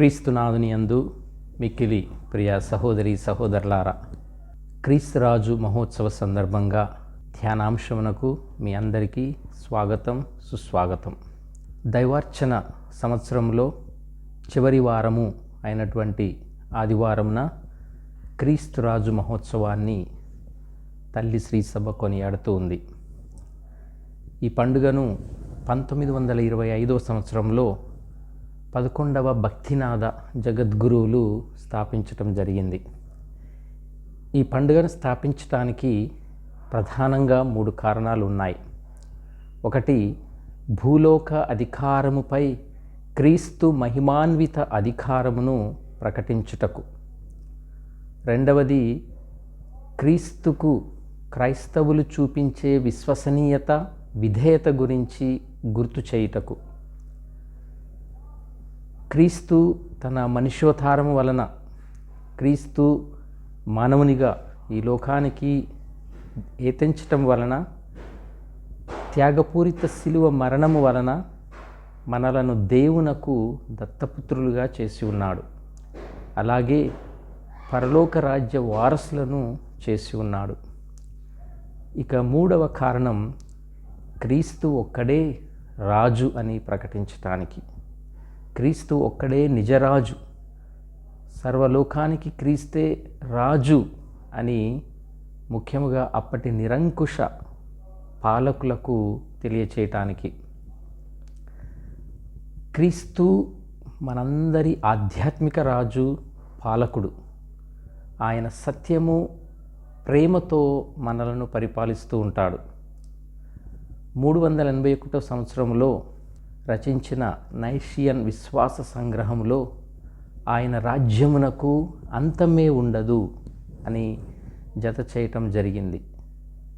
క్రీస్తునాథుని యందు మిక్కిలి ప్రియ సహోదరి సహోదరులారా క్రీస్తురాజు మహోత్సవ సందర్భంగా ధ్యానాంశమునకు మీ అందరికీ స్వాగతం సుస్వాగతం. దైవార్చన సంవత్సరంలో చివరి వారము అయినటువంటి ఆదివారంన క్రీస్తురాజు మహోత్సవాన్ని తల్లి శ్రీసభ కొనియాడుతూ ఉంది. ఈ పండుగను పంతొమ్మిది వందల ఇరవై ఐదో సంవత్సరంలో పదకొండవ భక్తినాథ జగద్గురువులు స్థాపించటం జరిగింది. ఈ పండుగను స్థాపించటానికి ప్రధానంగా మూడు కారణాలు ఉన్నాయి. ఒకటి భూలోక అధికారముపై క్రీస్తు మహిమాన్విత అధికారమును ప్రకటించుటకు. రెండవది క్రీస్తుకు క్రైస్తవులు చూపించే విశ్వసనీయత విధేయత గురించి గుర్తు చేయుటకు. క్రీస్తు తన మనుష్యోతారము వలన క్రీస్తు మానవునిగా ఈ లోకానికి ఏతించటం వలన త్యాగపూరిత శిలువ మరణము వలన మనలను దేవునకు దత్తపుత్రులుగా చేసి ఉన్నాడు. అలాగే పరలోక రాజ్య వారసులను చేసి ఉన్నాడు. ఇక మూడవ కారణం క్రీస్తు ఒక్కడే రాజు అని ప్రకటించటానికి. క్రీస్తు ఒక్కడే నిజరాజు. సర్వలోకానికి క్రీస్తే రాజు అని ముఖ్యముగా అప్పటి నిరంకుశ పాలకులకు తెలియచేయటానికి. క్రీస్తు మనందరి ఆధ్యాత్మిక రాజు పాలకుడు. ఆయన సత్యము ప్రేమతో మనలను పరిపాలిస్తూ ఉంటాడు. మూడు వందల ఎనభై ఒకటో సంవత్సరంలో రచించిన నైషియన్ విశ్వాస సంగ్రహంలో ఆయన రాజ్యమునకు అంతమే ఉండదు అని జత చేయటం జరిగింది.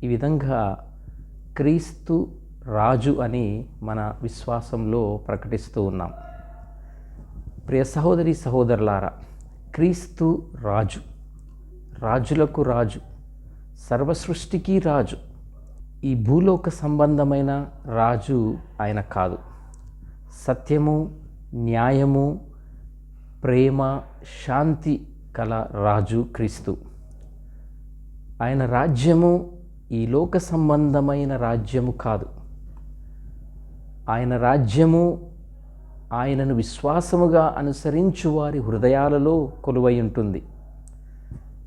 ఈ విధంగా క్రీస్తు రాజు అని మన విశ్వాసంలో ప్రకటిస్తూ ఉన్నాం. ప్రియ సహోదరి సహోదరులారా క్రీస్తు రాజు రాజులకు రాజు సర్వసృష్టికి రాజు ఈ భూలోక సంబంధమైన రాజు ఆయన కాదు. సత్యము న్యాయము ప్రేమ శాంతి కల రాజు క్రీస్తు. ఆయన రాజ్యము ఈ లోక సంబంధమైన రాజ్యము కాదు. ఆయన రాజ్యము ఆయనను విశ్వాసముగా అనుసరించు వారి హృదయాలలో కొలువై ఉంటుంది.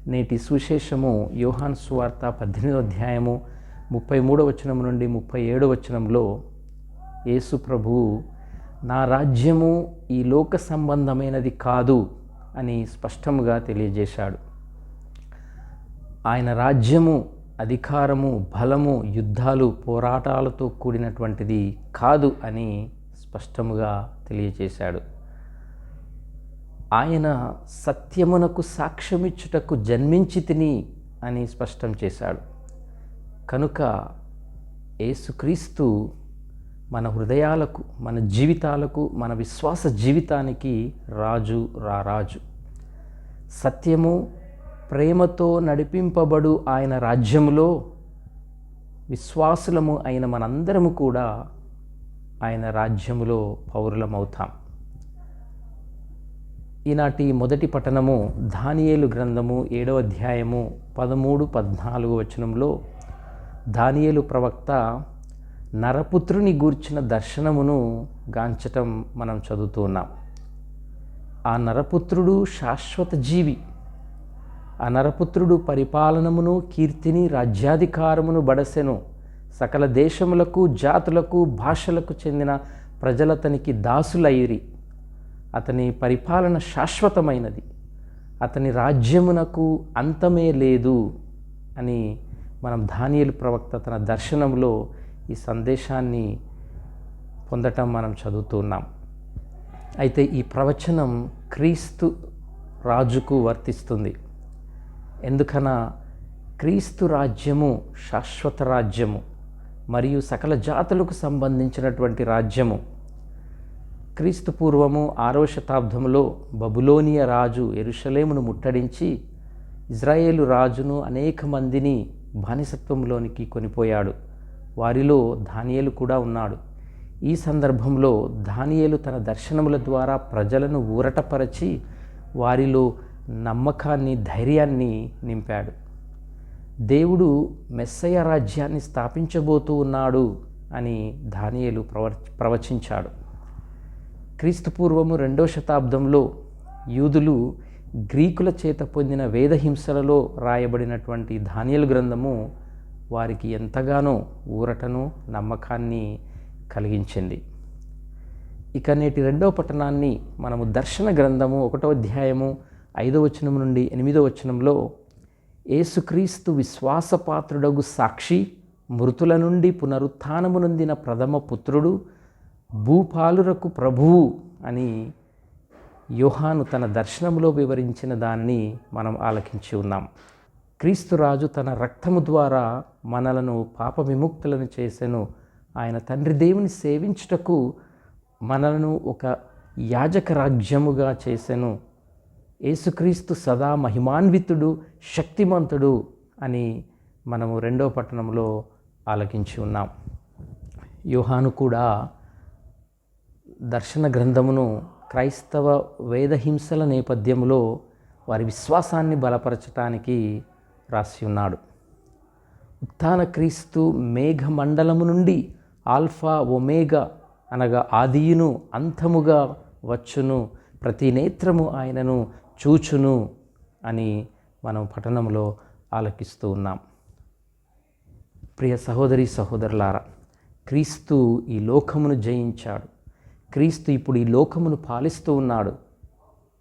నేటి సుశేషము యోహాన్ సువార్త పద్దెనిమిదో అధ్యాయము ముప్పై మూడో వచనం నుండి ముప్పై ఏడో వచనంలో యేసు ప్రభువు నా రాజ్యము ఈ లోక సంబంధమైనది కాదు అని స్పష్టముగా తెలియజేశాడు. ఆయన రాజ్యము అధికారము బలము యుద్ధాలు పోరాటాలతో కూడినటువంటిది కాదు అని స్పష్టముగా తెలియజేశాడు. ఆయన సత్యమునకు సాక్ష్యమిచ్చుటకు జన్మించి తిని అని స్పష్టం చేశాడు. కనుక యేసుక్రీస్తు మన హృదయాలకు మన జీవితాలకు మన విశ్వాస జీవితానికి రాజు రారాజు. సత్యము ప్రేమతో నడిపింపబడు ఆయన రాజ్యములో విశ్వాసులము అయిన మనందరము కూడా ఆయన రాజ్యములో పౌరులమవుతాం. ఈనాటి మొదటి పఠనము ధానియేలు గ్రంథము ఏడవ అధ్యాయము పదమూడు పద్నాలుగు వచనంలో ధానియేలు ప్రవక్త నరపుత్రుని గూర్చిన దర్శనమును గాంచటం మనం చదువుతున్నాం ఆ నరపుత్రుడు శాశ్వత జీవి. ఆ నరపుత్రుడు పరిపాలనమును కీర్తిని రాజ్యాధికారమును బడసెను. సకల దేశములకు జాతులకు భాషలకు చెందిన ప్రజలతనికి దాసులయ్యిరి అతని పరిపాలన శాశ్వతమైనది. అతని రాజ్యమునకు అంతమే లేదు అని మనం ధాన్యలు ప్రవక్త తన దర్శనంలో ఈ సందేశాన్ని పొందటం మనం చదువుతున్నాం అయితే ఈ ప్రవచనం క్రీస్తు రాజుకు వర్తిస్తుంది. ఎందుకనా? క్రీస్తు రాజ్యము శాశ్వత రాజ్యము మరియు సకల జాతులకు సంబంధించినటువంటి రాజ్యము. క్రీస్తు పూర్వము ఆరవ శతాబ్దంలో బబులోనియ రాజు ఎరుషలేమును ముట్టడించి ఇజ్రాయేలు రాజును అనేక మందిని బానిసత్వంలోనికి కొనిపోయాడు. వారిలో ధాన్యేలు కూడా ఉన్నాడు. ఈ సందర్భంలో దానియేలు తన దర్శనముల ద్వారా ప్రజలను ఊరటపరచి వారిలో నమ్మకాన్ని ధైర్యాన్ని నింపాడు. దేవుడు మెస్సయ రాజ్యాన్ని స్థాపించబోతూ ఉన్నాడు అని దానియేలు ప్రవ ప్రవచించాడు. క్రీస్తుపూర్వము రెండో శతాబ్దంలో యూదులు గ్రీకుల చేత పొందిన వేదహింసలలో రాయబడినటువంటి ధాన్యలు గ్రంథము వారికి ఎంతగానో ఊరటను నమ్మకాన్ని కలిగించింది. ఇక నేటి రెండవ పట్టణాన్ని మనము దర్శన గ్రంథము ఒకటో అధ్యాయము ఐదో వచనం నుండి ఎనిమిదో వచనంలో ఏసుక్రీస్తు విశ్వాసపాత్రుడగు సాక్షి మృతుల నుండి పునరుత్నము నొందిన ప్రథమ పుత్రుడు భూపాలురకు ప్రభువు అని యోహాను తన దర్శనంలో వివరించిన దానిని మనం ఆలకించి ఉన్నాం. క్రీస్తురాజు తన రక్తము ద్వారా మనలను పాప విముక్తులను చేసెను. ఆయన తండ్రి దేవుని సేవించుటకు మనలను ఒక యాజక రాజ్యముగా చేసెను. యేసుక్రీస్తు సదా మహిమాన్వితుడు శక్తిమంతుడు అని మనము రెండో పట్టణంలో ఆలకించి ఉన్నాం. యోహాను కూడా దర్శన గ్రంథమును క్రైస్తవ వేదహింసల నేపథ్యంలో వారి విశ్వాసాన్ని బలపరచటానికి రాసి ఉన్నాడు. ఉత్థాన క్రీస్తు మేఘమండలము నుండి ఆల్ఫా ఒమేగా అనగా ఆదియును అంతముగా వచ్చును ప్రతి నేత్రము ఆయనను చూచును అని మనం పఠనంలో ఆలకిస్తూ ఉన్నాం. ప్రియ సహోదరి సహోదరులారా క్రీస్తు ఈ లోకమును జయించాడు. క్రీస్తు ఇప్పుడు ఈ లోకమును పాలిస్తూ ఉన్నాడు.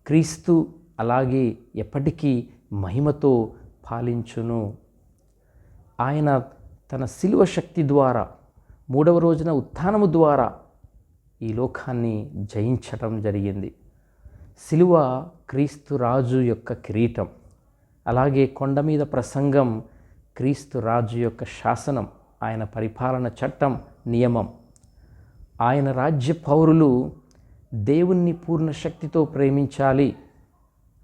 క్రీస్తు అలాగే ఎప్పటికీ మహిమతో పాలించును. ఆయన తన శిలువ శక్తి ద్వారా మూడవ రోజున ఉత్థానము ద్వారా ఈ లోకాన్ని జయించటం జరిగింది. శిలువ క్రీస్తు రాజు యొక్క కిరీటం. అలాగే కొండ మీద ప్రసంగం క్రీస్తు రాజు యొక్క శాసనం ఆయన పరిపాలన చట్టం నియమం. ఆయన రాజ్య పౌరులు దేవుణ్ణి పూర్ణ శక్తితో ప్రేమించాలి.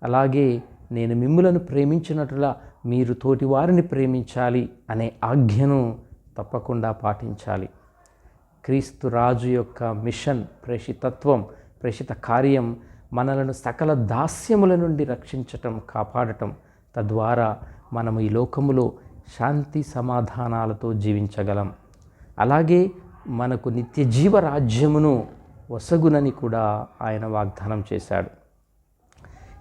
అలాగే నేను మిమ్ములను ప్రేమించినట్లుగా మీరు తోటి వారిని ప్రేమించాలి అనే ఆజ్ఞను తప్పకుండా పాటించాలి. క్రీస్తు రాజు యొక్క మిషన్ ప్రేషితత్వం ప్రేషిత కార్యం మనలను సకల దాస్యముల నుండి రక్షించటం కాపాడటం తద్వారా మనము ఈ లోకములో శాంతి సమాధానాలతో జీవించగలం. అలాగే మనకు నిత్య జీవ రాజ్యమును వసగునని కూడా ఆయన వాగ్దానం చేశాడు.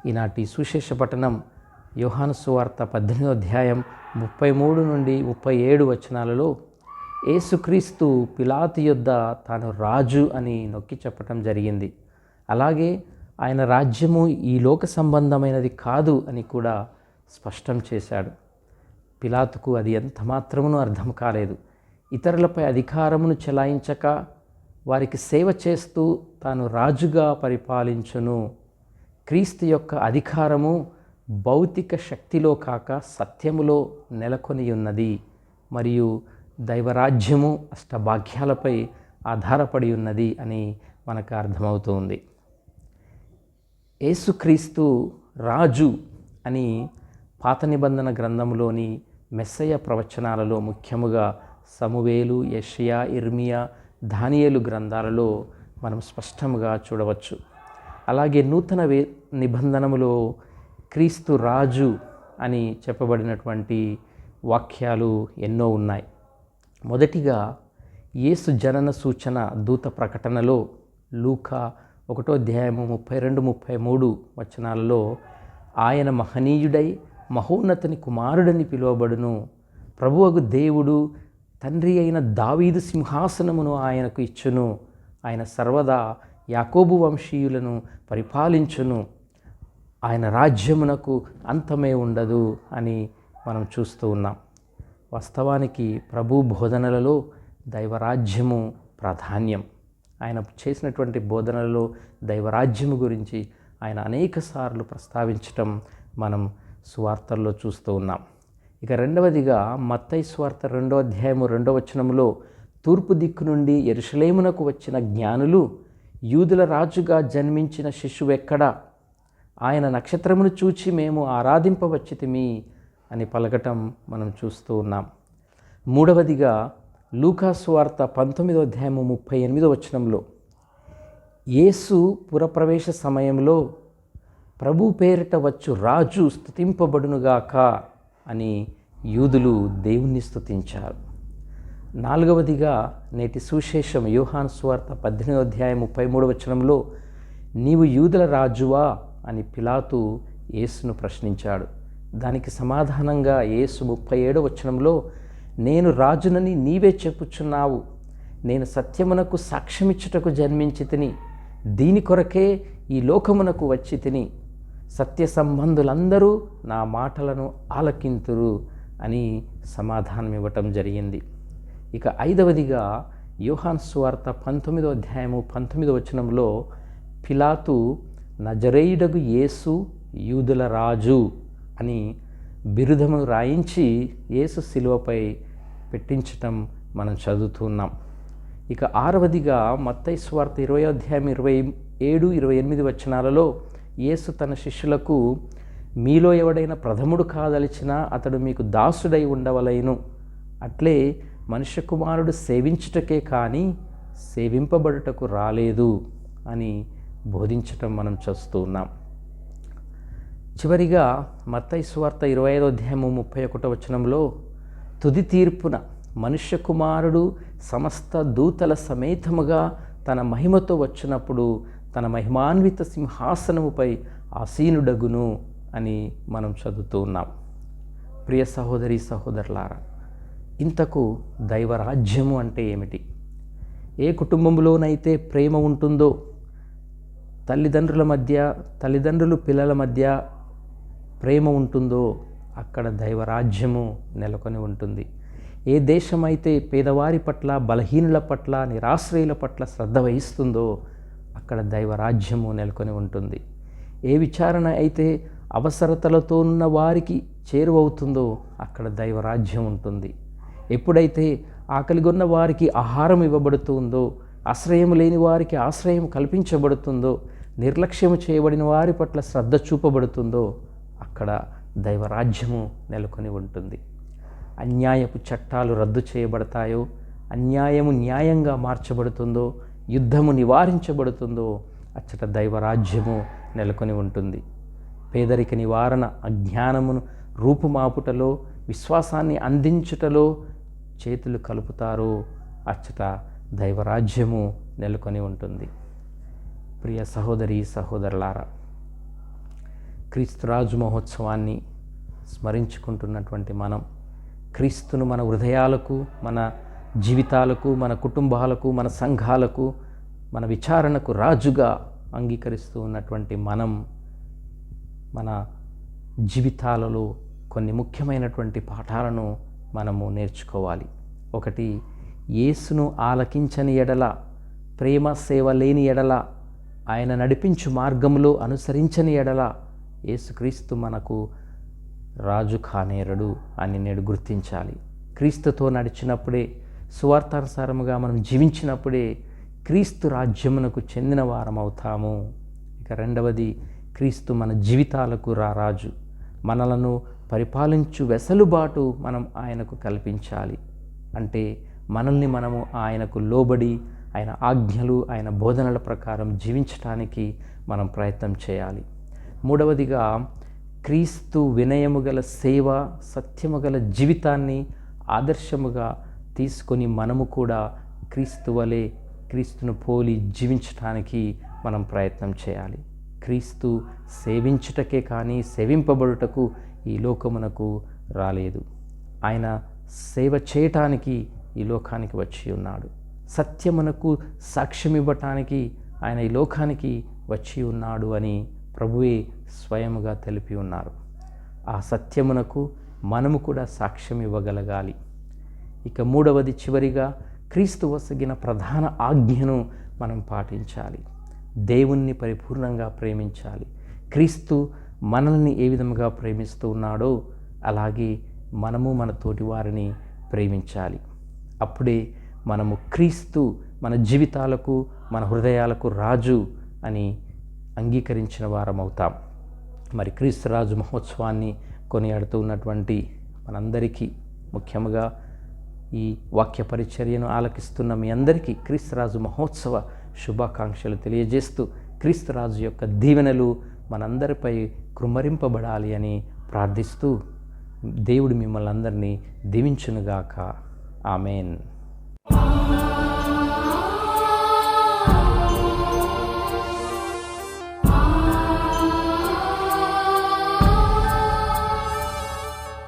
ఈనాటి సుశేష పట్టణం యోహాను సువార్త పద్దెనిమిదో అధ్యాయం ముప్పై మూడు నుండి ముప్పై ఏడు వచనాలలో ఏసుక్రీస్తు పిలాతి యొద్ద తాను రాజు అని నొక్కి చెప్పటం జరిగింది. అలాగే ఆయన రాజ్యము ఈ లోక సంబంధమైనది కాదు అని కూడా స్పష్టం చేశాడు. పిలాతుకు అది ఎంత మాత్రమును అర్థం కాలేదు. ఇతరులపై అధికారమును చెలాయించక వారికి సేవ చేస్తూ తాను రాజుగా పరిపాలించును. క్రీస్తు యొక్క అధికారము భౌతిక శక్తిలో కాక సత్యములో నెలకొని ఉన్నది మరియు దైవరాజ్యము అష్టభాగ్యాలపై ఆధారపడి ఉన్నది అని మనకు అర్థమవుతుంది. యేసుక్రీస్తు రాజు అని పాత నిబంధన గ్రంథంలోని మెస్సయ ప్రవచనాలలో ముఖ్యముగా సమువేలు యషయా ఇర్మియా ధానియేలు గ్రంథాలలో మనం స్పష్టంగా చూడవచ్చు. అలాగే నూతన వే నిబంధనములో క్రీస్తు రాజు అని చెప్పబడినటువంటి వాక్యాలు ఎన్నో ఉన్నాయి. మొదటిగా యేసు జనన సూచన దూత ప్రకటనలో లూకా ఒకటో అధ్యాయము ముప్పై రెండు ముప్పై మూడు వచనాలలో ఆయన మహనీయుడై మహోన్నతని కుమారుడని పిలువబడును. ప్రభువగు దేవుడు తండ్రి అయిన దావీదు సింహాసనమును ఆయనకు ఇచ్చును. ఆయన సర్వదా యాకోబు వంశీయులను పరిపాలించును. ఆయన రాజ్యమునకు అంతమే ఉండదు అని మనం చూస్తూ ఉన్నాం. వాస్తవానికి ప్రభు బోధనలలో దైవరాజ్యము ప్రాధాన్యం. ఆయన చేసినటువంటి బోధనలలో దైవరాజ్యము గురించి ఆయన అనేక సార్లు ప్రస్తావించటం మనం సువార్తల్లో చూస్తూ ఉన్నాం. ఇక రెండవదిగా మత్తై స్వార్త రెండో అధ్యాయము రెండవ వచనములో తూర్పు దిక్కు నుండి ఎరుషలేమునకు వచ్చిన జ్ఞానులు యూదుల రాజుగా జన్మించిన శిశువెక్కడా ఆయన నక్షత్రమును చూచి మేము ఆరాధింపవచ్చితిమి అని పలకటం మనం చూస్తూ ఉన్నాం. మూడవదిగా లూకాస్వార్త పంతొమ్మిదో అధ్యాయము ముప్పై ఎనిమిదో వచనంలో యేసు పురప్రవేశ సమయంలో ప్రభు పేరిట వచ్చు రాజు స్థుతింపబడునుగాక అని యూదులు దేవుణ్ణి స్థుతించారు నాలుగవదిగా నేటి సుశేషం యోహాన్ స్వార్త పద్దెనిమిదో అధ్యాయం ముప్పై మూడు వచనంలో నీవు యూదుల రాజువా? అని పిలాతు యేసును ప్రశ్నించాడు. దానికి సమాధానంగా యేసు ముప్పై ఏడో వచనంలో నేను రాజునని నీవే చెప్పుచున్నావు. నేను సత్యమునకు సాక్ష్యమిచ్చుటకు జన్మించి తిని దీని కొరకే ఈ లోకమునకు వచ్చి తిని సత్య సంబంధులందరూ నా మాటలను ఆలకింతురు అని సమాధానం ఇవ్వటం జరిగింది. ఇక ఐదవదిగా యోహాన్ స్వార్త పంతొమ్మిదో అధ్యాయము పంతొమ్మిదో వచనంలో పిలాతు నజరేయుడగు యేసు యూదుల రాజు అని బిరుదము రాయించి యేసు శిలువపై పెట్టించటం మనం చదువుతున్నాం ఇక ఆరవదిగా మత్తై స్వార్త ఇరవై అధ్యాయం ఇరవై ఏడు ఇరవై ఎనిమిది వచనాలలో యేసు తన శిష్యులకు మీలో ఎవడైనా ప్రథముడు కాదలిచినా అతడు మీకు దాసుడై ఉండవలైను. అట్లే మనుష్య కుమారుడు సేవించుటకే కానీ సేవింపబడుటకు రాలేదు అని బోధించటం మనం చూస్తూ ఉన్నాం. చివరిగా మత్తయి సువార్త ఇరవై ఐదో అధ్యాయము ముప్పై ఒకటో వచనంలో తుది తీర్పున మనుష్య కుమారుడు సమస్త దూతల సమేతముగా తన మహిమతో వచ్చినప్పుడు తన మహిమాన్విత సింహాసనముపై ఆసీనుడగును అని మనం చదువుతూ ఉన్నాం. ప్రియ సహోదరి సహోదరులారా ఇంతకు దైవరాజ్యము అంటే ఏమిటి? ఏ కుటుంబంలోనైతే ప్రేమ ఉంటుందో తల్లిదండ్రుల మధ్య తల్లిదండ్రులు పిల్లల మధ్య ప్రేమ ఉంటుందో అక్కడ దైవరాజ్యము నెలకొని ఉంటుంది. ఏ దేశమైతే పేదవారి పట్ల బలహీనుల పట్ల నిరాశ్రయుల పట్ల శ్రద్ధ వహిస్తుందో అక్కడ దైవరాజ్యము నెలకొని ఉంటుంది. ఏ విచారణ అయితే అవసరతలతో ఉన్న వారికి చేరువవుతుందో అక్కడ దైవరాజ్యం ఉంటుంది. ఎప్పుడైతే ఆకలిగొన్న వారికి ఆహారం ఇవ్వబడుతుందో ఆశ్రయం లేని వారికి ఆశ్రయం కల్పించబడుతుందో నిర్లక్ష్యం చేయబడిన వారి పట్ల శ్రద్ధ చూపబడుతుందో అక్కడ దైవరాజ్యము నెలకొని ఉంటుంది. అన్యాయపు చట్టాలు రద్దు చేయబడతాయో అన్యాయము న్యాయంగా మార్చబడుతుందో యుద్ధము నివారించబడుతుందో అచ్చట దైవరాజ్యము నెలకొని ఉంటుంది. పేదరిక నివారణ అజ్ఞానమును రూపుమాపుటలో విశ్వాసాన్ని అందించుటలో చేతులు కలుపుతారో అచ్చట దైవరాజ్యము నెలకొని ఉంటుంది. ప్రియ సహోదరి సహోదరులారా క్రీస్తురాజు మహోత్సవాన్ని స్మరించుకుంటున్నటువంటి మనం క్రీస్తును మన హృదయాలకు మన జీవితాలకు మన కుటుంబాలకు మన సంఘాలకు మన విచారణకు రాజుగా అంగీకరిస్తూ ఉన్నటువంటి మనం మన జీవితాలలో కొన్ని ముఖ్యమైనటువంటి పాఠాలను మనము నేర్చుకోవాలి. ఒకటి యేసును ఆలకించని ఎడల ప్రేమ సేవ లేని ఎడల ఆయన నడిపించు మార్గంలో అనుసరించని ఎడల యేసుక్రీస్తు మనకు రాజు కానేరడు అని నేడు గుర్తించాలి. క్రీస్తుతో నడిచినప్పుడే సువార్థానుసారముగా మనం జీవించినప్పుడే క్రీస్తు రాజ్యమునకు చెందిన వారం అవుతాము ఇక రెండవది క్రీస్తు మన జీవితాలకు రారాజు మనలను పరిపాలించు వెసలుబాటు మనం ఆయనకు కల్పించాలి. అంటే మనల్ని మనము ఆయనకు లోబడి ఆయన ఆజ్ఞలు ఆయన బోధనల ప్రకారం జీవించటానికి మనం ప్రయత్నం చేయాలి. మూడవదిగా క్రీస్తు వినయము గల సేవ సత్యము గల జీవితాన్ని ఆదర్శముగా తీసుకొని మనము కూడా క్రీస్తు వలె క్రీస్తును పోలి జీవించటానికి మనం ప్రయత్నం చేయాలి. క్రీస్తు సేవించుటకే కానీ సేవింపబడుటకు ఈ లోకమునకు రాలేదు. ఆయన సేవ చేయటానికి ఈ లోకానికి వచ్చి ఉన్నాడు. సత్యమునకు సాక్ష్యం ఇవ్వటానికి ఆయన ఈ లోకానికి వచ్చి ఉన్నాడు అని ప్రభువే స్వయముగా తెలిపి ఉన్నారు. ఆ సత్యమునకు మనము కూడా సాక్ష్యం ఇవ్వగలగాలి. ఇక మూడవది చివరిగా క్రీస్తు వసగిన ప్రధాన ఆజ్ఞను మనం పాటించాలి. దేవుణ్ణి పరిపూర్ణంగా ప్రేమించాలి. క్రీస్తు మనల్ని ఏ విధముగా ప్రేమిస్తూ ఉన్నాడో అలాగే మనము మన తోటి వారిని ప్రేమించాలి. అప్పుడే మనము క్రీస్తు మన జీవితాలకు మన హృదయాలకు రాజు అని అంగీకరించిన వారం అవుతాం మరి క్రీస్తు రాజు మహోత్సవాన్ని కొనియాడుతూ ఉన్నటువంటి మనందరికీ ముఖ్యంగా ఈ వాక్య పరిచర్యను ఆలకిస్తున్న మీ అందరికీ క్రీస్తురాజు మహోత్సవ శుభాకాంక్షలు తెలియజేస్తూ క్రీస్తురాజు యొక్క దీవెనలు మనందరిపై కృమరింపబడాలి అని ప్రార్థిస్తూ దేవుడు మిమ్మల్ని అందరినీ దీవించునుగాక. ఆమెన్.